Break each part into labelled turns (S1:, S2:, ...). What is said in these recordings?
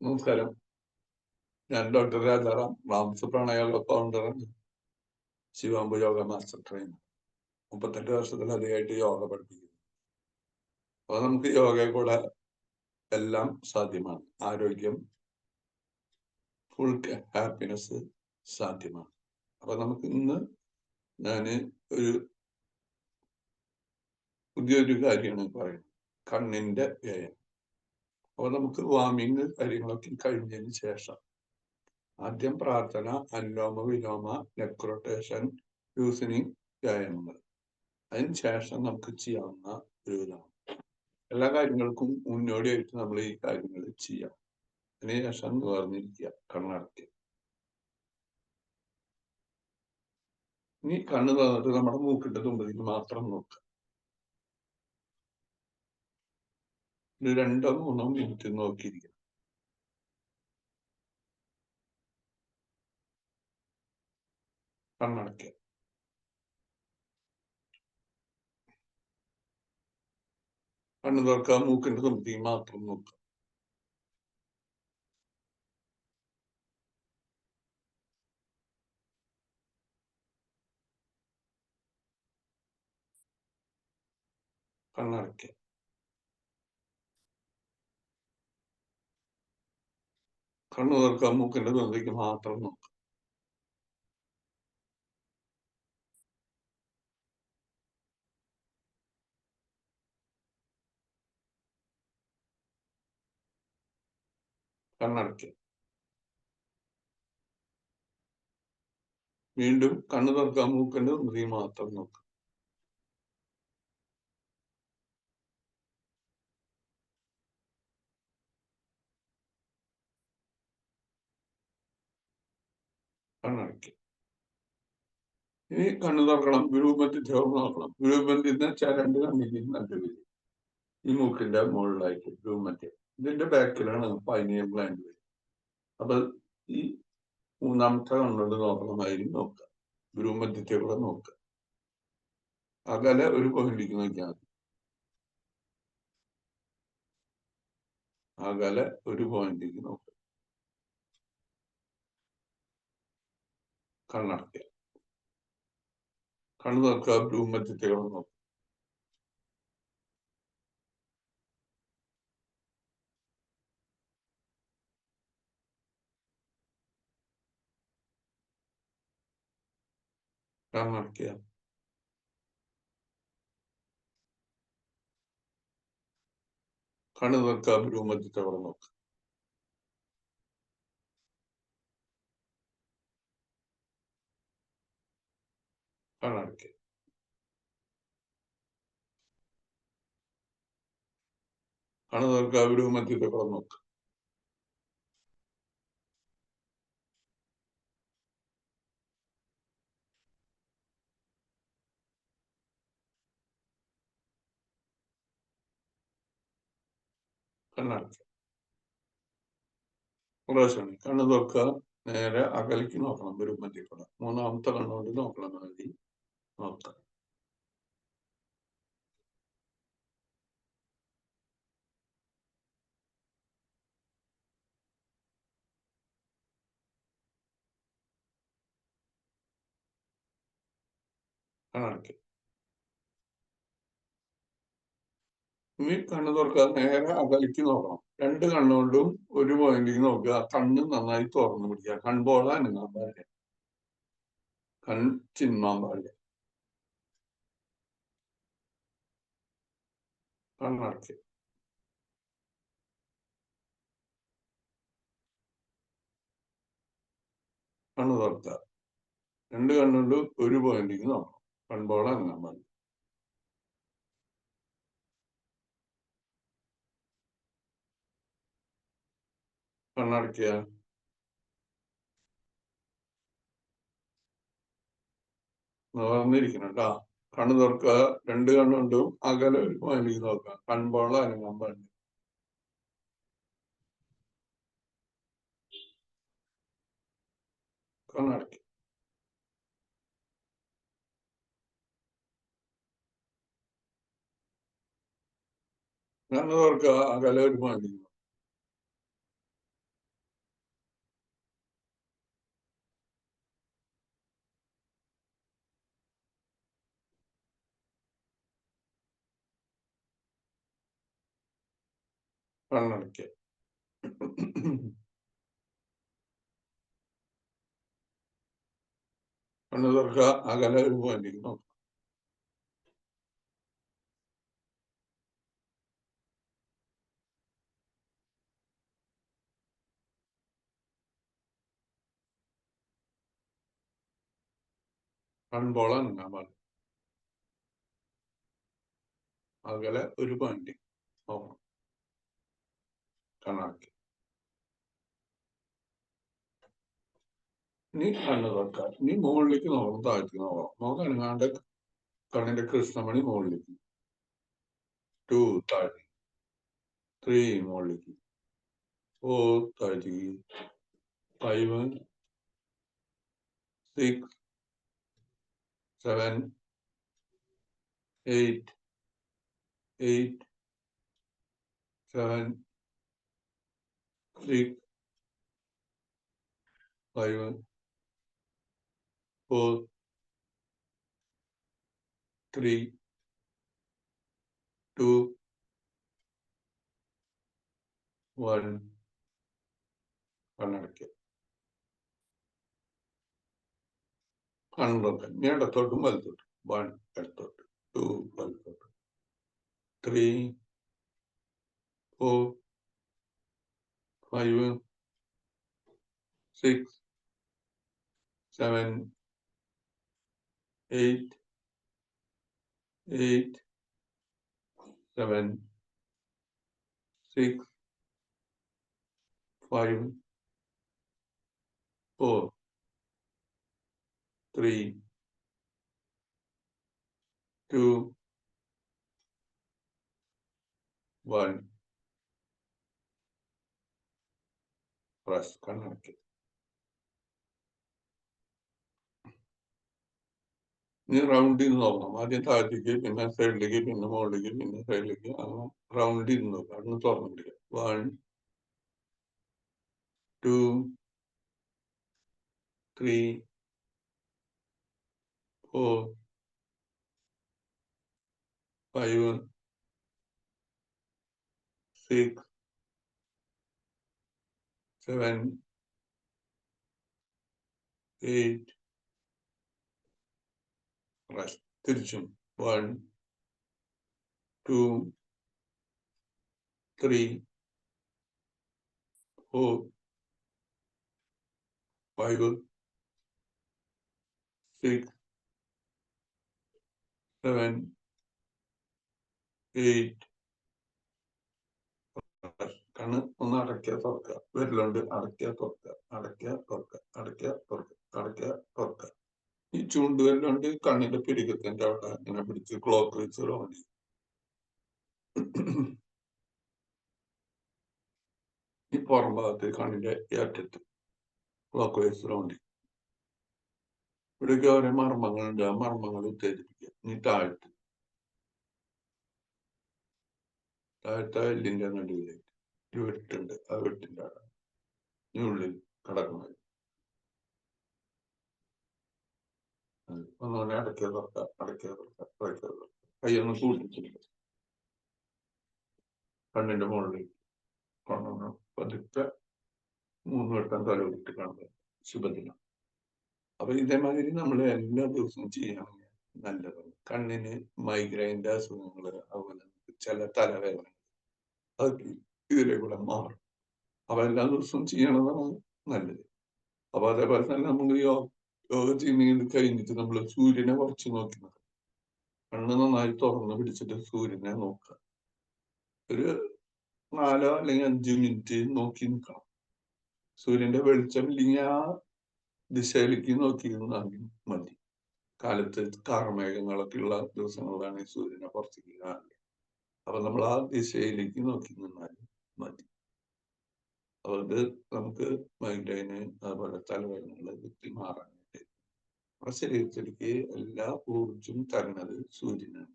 S1: നമസ്കാരം. ഞാൻ ഡോക്ടർ രാജാറാം. റാംസ് പ്രണയ ഫൗണ്ടറാണ് ശിവാംബു യോഗ മാസ്റ്റർ ട്രെയിനർ മുപ്പത്തെട്ട് വർഷത്തിലധികമായിട്ട് യോഗ പഠിപ്പിക്കുന്നു. അപ്പൊ നമുക്ക് യോഗയെ കൂടെ എല്ലാം സാധ്യമാണ്. ആരോഗ്യം ഫുൾ ഹാപ്പിനെസ് സാധ്യമാണ്. അപ്പൊ നമുക്ക് ഇന്ന് ഞാൻ ഒരു പുതിയൊരു കാര്യമാണ് പറയുന്നത്. കണ്ണിന്റെ വ്യയം. അപ്പൊ നമുക്ക് വാമിങ് കാര്യങ്ങളൊക്കെ കഴിഞ്ഞതിന് ശേഷം ആദ്യം പ്രാർത്ഥന അനുലോമ വിലോമ നെക്രോട്ടേഷൻ യൂസിനിങ് വ്യായാമങ്ങൾ. അതിന് ശേഷം നമുക്ക് ചെയ്യാവുന്ന ഒരു ഇതാണ്. എല്ലാ കാര്യങ്ങൾക്കും മുന്നോടിയായിട്ട് നമ്മൾ ഈ കാര്യങ്ങൾ ചെയ്യാം. അതിന് ശേഷം നിവർന്നിരിക്കുക കണ്ണടക്കുക ഇനി കണ്ണ് തന്നിട്ട് നമ്മുടെ മൂക്കിന്റെ തുമ്പതിക്ക് മാത്രം നോക്കുക. ഒരു രണ്ടോ മൂന്നോ മിനിറ്റ് നോക്കിയിരിക്കണം. കണ്ണടക്കുക കണ്ണു തുറക്കുക മൂക്കിന്റെ തുമ്പതിക്ക് മാത്രം നോക്കുക കണ്ണടക്കുക കണ്ണു തീർക്കാം മൂക്കിന്റെ തുമ്പതിക്ക് മാത്രം നോക്കാം കണ്ണടയ്ക്കുക. വീണ്ടും കണ്ണു തുറക്കുക മൂക്കിന്റെ തുമ്പതിക്ക് മാത്രം നോക്കുക. കണ്ണടയ്ക്കുക ഇനി കണ്ണു തുറക്കണം ഗുരുബന്ധി ധ്രുവം നോക്കണം. ഗുരുബന്ധി എന്ന് വെച്ചാൽ രണ്ട് കണ്ണിന് നടുവിൽ ഈ മൂക്കിന്റെ മുകളിലായിട്ട് ഗുരുമധ്യം ഇതിന്റെ ബാക്കിലാണ് പൈനിയർ ഗ്ലാൻഡ് വരും അപ്പൊ ഈ മൂന്നാമത്തെ കണ്ണോട് നോക്കണമായിരിക്കും നോക്കുക. ഗുരുമധ്യത്തെ കൂടെ നോക്കുക. അകലെ ഒരു പോയിന്റിലേക്ക് നോക്കിയാൽ മതി. അകലെ ഒരു പോയിന്റിലേക്ക് നോക്കുക. കണ്ണടക്കുക കണ്ണു നോക്കുക ഭൂമധ്യത്തെ കൂടെ നോക്കുക. കണ്ണടക്കുക കണ്ണു നോക്കുക ഭൂമധ്യത്തെ കൂടെ നോക്കുക. കണ്ണടക്കുക കണ്ണു നോക്കുക ഭൂമധ്യത്തെ നോക്ക് നോക്കുക കണ്ണടക്കുക പ്രാവശ്യം കണ്ണു തുറക്കുക നേരെ അകലേക്ക് നോക്കണം കൂടെ മൂന്നാമത്തെ കണ്ണുകൊണ്ട് നോക്കണം മതി നോക്കാം കണ്ണടക്കുക ഇനി കണ്ണു തുറക്കുക നേരെ അകലേക്ക് നോക്കണം. രണ്ട് കണ്ണുകൊണ്ടും ഒരു പോയിന്റിലേക്ക് നോക്കുക. കണ്ണ് നന്നായി തുറന്നു പിടിക്കുക. കൺപോള അനങ്ങാൻ കൺ ചിന്മാൻ പാടില്ല. കണ്ണടക്കുക കണ്ണു തുറക്കുക രണ്ട് കണ്ണുണ്ട് ഒരു പോയിന്റിക്ക് നോക്കണം കൺപോള അങ്ങനെ മതി കണ്ണടക്കുക നിവർന്നിരിക്കണം കേട്ടാ കണ്ണു തുറക്കുക രണ്ട് കണ്ണുണ്ടും അകലെ ഒരു പോയിന്റിലേക്ക് നോക്കുക. കൺപോള അനങ്ങാൻ പാടില്ല കണ്ണു തുറക്കുക അകലെ ഒരു പോയിന്റിലേക്ക് കണ്ണടയ്ക്കുക കണ്ണു തുറക്കുക അകലെ ഒരു പോയിന്റിൽ നോക്കുക കൺപോളാണ് നമ്മൾ അകലെ ഒരു പോയിന്റ് നോക്കണം കണ്ണാക്കി നീ കണ്ണ് നീ മുകളിലേക്ക് നോക്കണം താഴ്ത്തി നോക്കണം നോക്കണങ്ങാണ്ട് കണ്ണിന്റെ കൃഷ്ണമണി മുകളിലേക്ക്. ടു താഴ്ത്തി ത്രീ മുകളിലേക്ക്. ഫോർ താഴ്ത്തി five six seven eight eight seven, click five one four three two one பண்ண கண்ணுடன் மேட தொட்டு மல் தொட்டு ஒன் எடுத்தோட்டு டூ மல் தொட்டு three four five, six, seven, eight, eight, seven, six, five, four, three, two, one. Press കണ്ണടക്കി ഇനി റൗണ്ടിൽ നിന്ന് നോക്കണം ആദ്യം താഴത്തേക്ക് പിന്നെ സൈഡിലേക്ക് പിന്നെ മുകളിലേക്ക് പിന്നെ സൈഡിലേക്ക് അങ്ങനെ റൗണ്ടിൽ നിന്ന് നോക്കാം അന്ന് തുറന്നു പിടിക്കുക one two three four five six, seven, eight, right, Tirchum, one, two, three, four, five, six, seven, eight, ഒന്ന് അടയ്ക്കുക തുറക്കുക. വിരലുണ്ട് അടയ്ക്കുക തുറക്കുക. അടയ്ക്കുക തുറക്കുക. അടയ്ക്കുക തുറക്കുക. അടയ്ക്കുക തുറക്കുക. ഈ ചൂണ്ടുവിരലുണ്ട് കണ്ണിന്റെ പിരികത്തിന്റെ അവിടെ ഇങ്ങനെ പിടിച്ച് ക്ലോക്ക് വെച്ച് തുടങ്ങി ഈ പുറം ഭാഗത്ത് കണ്ണിന്റെ ഏറ്റത്ത് ക്ലോക്ക് വെച്ച് റൗണ്ടി ഇവിടെയൊക്കെ ഓരോ മർമ്മങ്ങളുണ്ട്. ആ മർമ്മങ്ങൾ ഉത്തേജിപ്പിക്കുക. ഇനി താഴ്ത്ത്. താഴ്ത്ത എല്ലിന്റെ നടുവിലേക്ക്. ഒരു വെട്ടുണ്ട് ആ വെട്ടിന്റെ അവിടെ ഇതിനുള്ളിൽ കിടക്കുന്നത് ഒന്നുകൂടെ അടയ്ക്കുക തുറക്കുക അടയ്ക്കുക തുറക്കുക അടയ്ക്കുക തുറക്കുക കൈയൊന്ന് സൂക്ഷിച്ചില്ല കണ്ണിന്റെ മുകളിൽ കൊണ്ടുവന്ന് പതുക്കെ മൂന്ന് വട്ടം തല വിട്ട് കാണുക. ശുഭദിനം. അപ്പൊ ഇതേമാതിരി നമ്മൾ എല്ലാ ദിവസവും ചെയ്യണമെങ്കിൽ നല്ലതാണ്. കണ്ണിന് മൈഗ്രൈന്റെ അസുഖങ്ങൾ അതുപോലെ ചില തലവേദന അതൊക്കെ ഇതിലെ കൂടെ മാറും അപ്പൊ എല്ലാ ദിവസവും ചെയ്യണതാണ് നല്ലത്. അപ്പൊ അതേപോലെ തന്നെ നമ്മൾ യോഗ ചെയ്യുന്നത് കഴിഞ്ഞിട്ട് നമ്മൾ സൂര്യനെ കുറച്ച് നോക്കി നോക്കാം കണ്ണ് നന്നായി തുറന്ന് പിടിച്ചിട്ട് സൂര്യനെ നോക്കുക. ഒരു നാലോ അല്ലെങ്കിൽ അഞ്ച് മിനിറ്റ് നോക്കി നിൽക്കണം സൂര്യന്റെ വെളിച്ചം ഇല്ലെങ്കിൽ ആ ദിശയിലേക്ക് നോക്കി നിന്നാണെങ്കിൽ മതി. കാലത്ത് കാർമേഘങ്ങളൊക്കെ ഉള്ള ദിവസങ്ങളിലാണ് സൂര്യനെ പുറത്തേക്ക് കാണുന്നത് അപ്പൊ നമ്മൾ ആ ദിശയിലേക്ക് നോക്കി നിന്നാൽ മതി. അവർക്ക് നമുക്ക് മൈഗ്രൈന് അതുപോലെ തലവേദനകൾ വിട്ടി മാറാനായിട്ട് നമ്മുടെ ശരീരത്തിലേക്ക് എല്ലാ ഊർജവും തരുന്നത് സൂര്യനാണ്.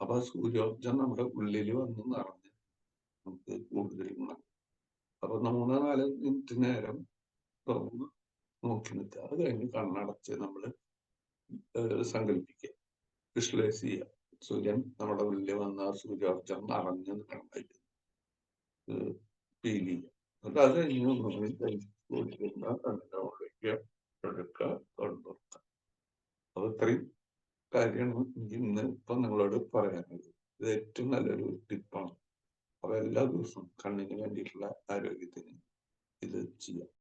S1: അപ്പൊ ആ സൂര്യോർജം നമ്മുടെ ഉള്ളിൽ വന്ന് നിറഞ്ഞ് നമുക്ക് കൂടുതൽ ഗുണം. അപ്പൊ മൂന്ന് നാല് മിനിറ്റ് നേരം തുറന്ന് നോക്കി നിൽക്കുക. അത് കഴിഞ്ഞ് കണ്ണടച്ച് നമ്മൾ സങ്കല്പിക്കുക. വിഷ്വലൈസ് ചെയ്യുക. സൂര്യൻ നമ്മുടെ ഉള്ളിൽ വന്ന സൂര്യോർജം നിറഞ്ഞു നിൽക്കണം. ചെയ്യുക എന്നിട്ട് അത് നിർമ്മിച്ചിരിക്കുന്ന അതിനോടേക്ക് എടുക്കുക തുറക്കുക അപ്പൊ ഇത്രയും കാര്യമാണ് ഇന്ന് ഇപ്പൊ നിങ്ങളോട് പറയാനുള്ളത്. ഇത് ഏറ്റവും നല്ലൊരു ടിപ്പാണ്. അപ്പൊ എല്ലാ ദിവസവും കണ്ണിന് വേണ്ടിയിട്ടുള്ള ആരോഗ്യത്തിന്